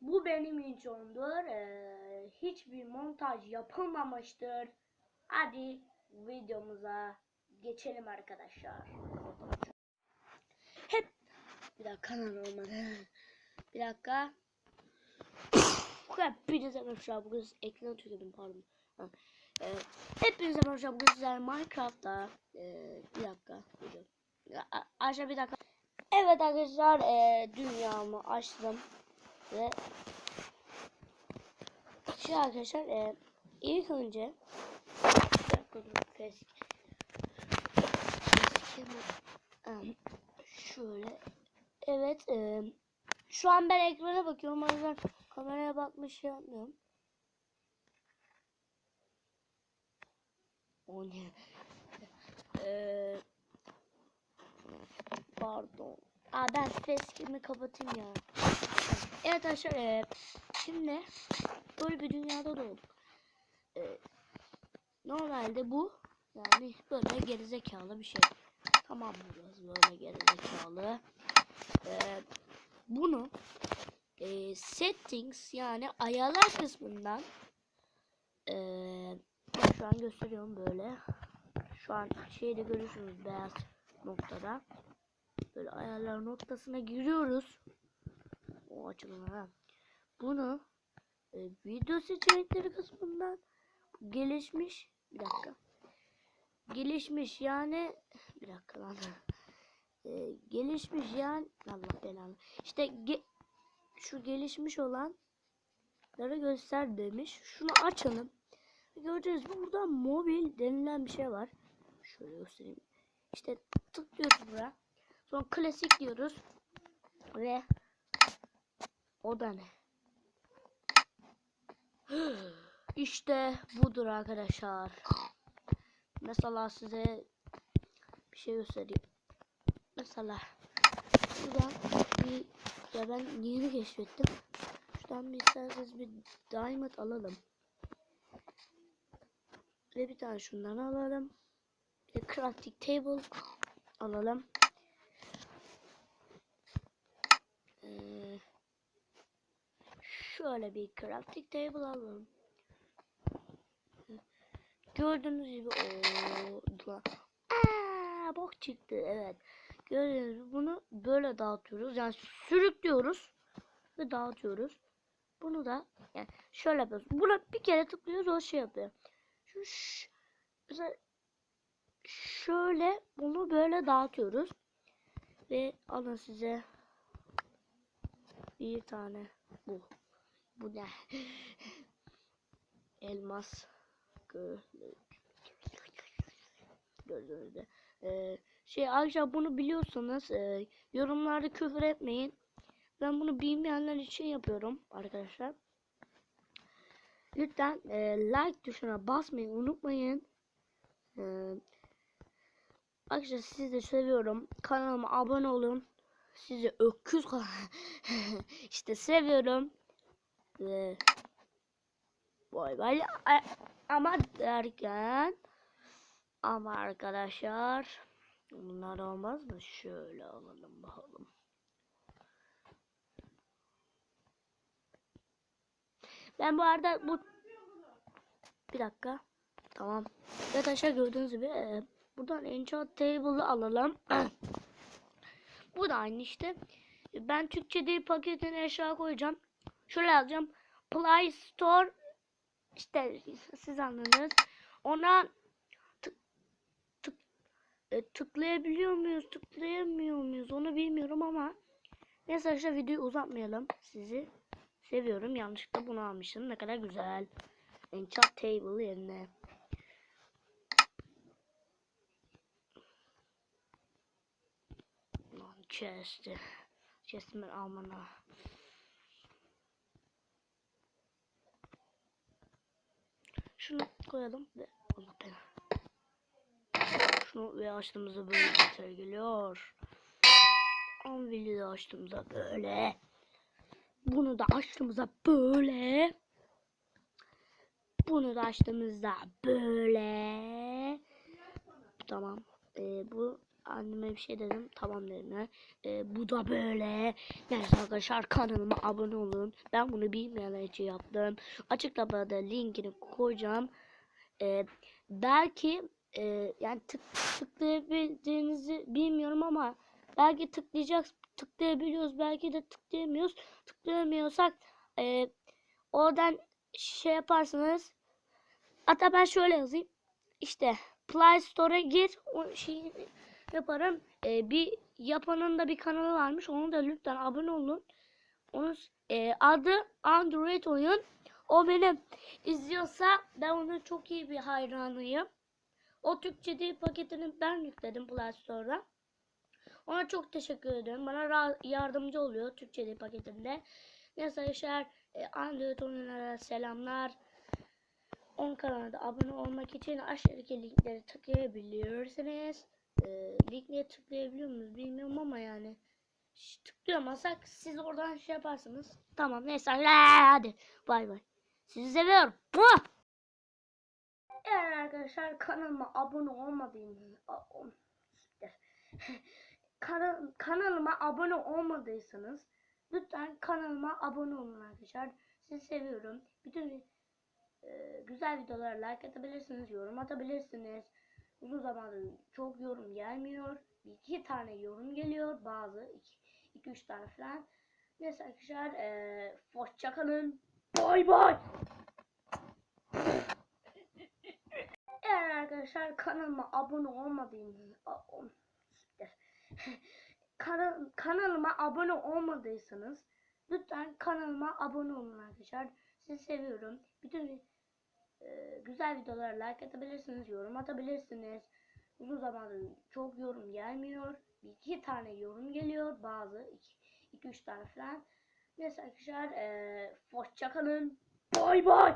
Bu benim intromdur. Ee, hiçbir montaj yapılmamıştır. Hadi videomuza geçelim arkadaşlar. Hep bir dakika olmadı. Bir dakika. Hepinize merhaba. Bugün ekranı tükürdüm pardon. Ha. Ee, hepinize merhaba. Bugün sizlerle Minecraft'ta ee, bir dakika. Aşağı bir dakika. Evet arkadaşlar ee, dünyamı açtım ve şu arkadaşlar ee, ilk önce şöyle evet ee, şu an ben ekrana bakıyorum o yüzden kameraya bakmış şey yapmıyorum. O ne? Ee, pardon. Aa ben facecam'i kapatayım ya. Evet arkadaşlar ee, şimdi böyle bir dünyada doğduk. Ee, normalde bu yani böyle gerizekalı bir şey. Tamam biraz böyle gerizekalı. Ee, bunu e, settings yani ayarlar kısmından e, şu an gösteriyorum böyle. Şu an şeyde görüyorsunuz beyaz noktada. Böyle ayarlar noktasına giriyoruz. O açılımına. Bunu e, video seçenekleri kısmından gelişmiş bir dakika. Gelişmiş yani bir dakika lan. E, gelişmiş yani Allah belanı. İşte ge- şu gelişmiş olanları göster demiş. Şunu açalım. Gibi burada mobil denilen bir şey var. Şöyle göstereyim. İşte tıklıyoruz buraya. Sonra klasik diyoruz. Ve o da ne? İşte budur arkadaşlar. Mesela size bir şey göstereyim. Mesela şuradan bir ya ben yeni keşfettim. Şuradan bir isterseniz bir diamond alalım. Ve bir tane şundan alalım. Bir crafting table alalım. Ee, şöyle bir crafting table alalım. Gördüğünüz gibi o Aa, bok çıktı evet. Gördüğünüz gibi bunu böyle dağıtıyoruz. Yani sürüklüyoruz ve dağıtıyoruz. Bunu da yani şöyle yapıyoruz. Buna bir kere tıklıyoruz o şey yapıyor. Şu ş- mesela şöyle bunu böyle dağıtıyoruz. Ve alın size bir tane bu. Bu ne? Elmas. Gö- Gördüğünüz gibi. Ee, şey arkadaşlar bunu biliyorsanız e, yorumlarda küfür etmeyin. Ben bunu bilmeyenler için yapıyorum arkadaşlar. Lütfen e, like tuşuna basmayı unutmayın. E, arkadaşlar sizi de seviyorum. Kanalıma abone olun. Sizi öküz işte seviyorum. Ve bay bay. Ama derken ama arkadaşlar bunlar olmaz mı? Şöyle alalım bakalım. Ben bu arada bu bir dakika. Tamam. Evet aşağı gördüğünüz gibi e, buradan enchant table'ı alalım. bu da aynı işte. Ben Türkçe dil paketini aşağı koyacağım. Şöyle yazacağım. Play Store işte siz anladınız. Ona tık, tık, e, tıklayabiliyor muyuz, tıklayamıyor muyuz onu bilmiyorum ama neyse arkadaşlar videoyu uzatmayalım. Sizi seviyorum. Yanlışlıkla bunu almışım. Ne kadar güzel. Enchant table yerine. Chest. Chest'imi ben almana. Şunu koyalım ve Allah belanı. Şunu ve açtığımızda böyle şey geliyor. Anvili de açtığımızda böyle. Bunu da açtığımızda böyle. Bunu da açtığımızda böyle. Tamam. Ee, bu anneme bir şey dedim. Tamam dedim. Ee, bu da böyle. Neyse arkadaşlar kanalıma abone olun. Ben bunu bilmeyenler için yaptım. Açıklamada linkini koyacağım. Ee, belki e, yani tık, tıklayabildiğinizi bilmiyorum ama belki tıklayacak tıklayabiliyoruz belki de tıklayamıyoruz tıklayamıyorsak e, oradan şey yaparsınız hatta ben şöyle yazayım işte Play Store'a gir o şeyi yaparım E, bir yapanın da bir kanalı varmış onu da lütfen abone olun onun e, adı Android oyun o benim izliyorsa ben onun çok iyi bir hayranıyım o Türkçe dil paketini ben yükledim Play Store'a. Ona çok teşekkür ediyorum. Bana yardımcı oluyor Türkçe dil paketinde. Neyse arkadaşlar e, Android oyunlara selamlar. On kanalına da abone olmak için aşağıdaki linkleri tıklayabilirsiniz. E, linkleri tıklayabiliyor muyuz bilmiyorum ama yani. Tıklayamazsak siz oradan şey yaparsınız. Tamam neyse hadi bay bay. Sizi seviyorum. Eğer arkadaşlar kanalıma abone olmadıysanız Kana- kanalıma abone olmadıysanız lütfen kanalıma abone olun arkadaşlar. Sizi seviyorum. Bütün e, güzel videolara like atabilirsiniz, yorum atabilirsiniz. Uzun zamandır çok yorum gelmiyor. Bir iki tane yorum geliyor. Bazı iki, iki üç tane falan. Neyse arkadaşlar e, hoşça kalın. Bay bay. Eğer arkadaşlar kanalıma abone olmadıysanız Kana- kanalıma abone olmadıysanız lütfen kanalıma abone olun arkadaşlar. Sizi seviyorum. Bütün e, güzel videolara like atabilirsiniz, yorum atabilirsiniz. Uzun zamandır çok yorum gelmiyor. Bir iki tane yorum geliyor. Bazı iki, iki üç tane falan. Neyse arkadaşlar e, hoşça kalın. Bay bay.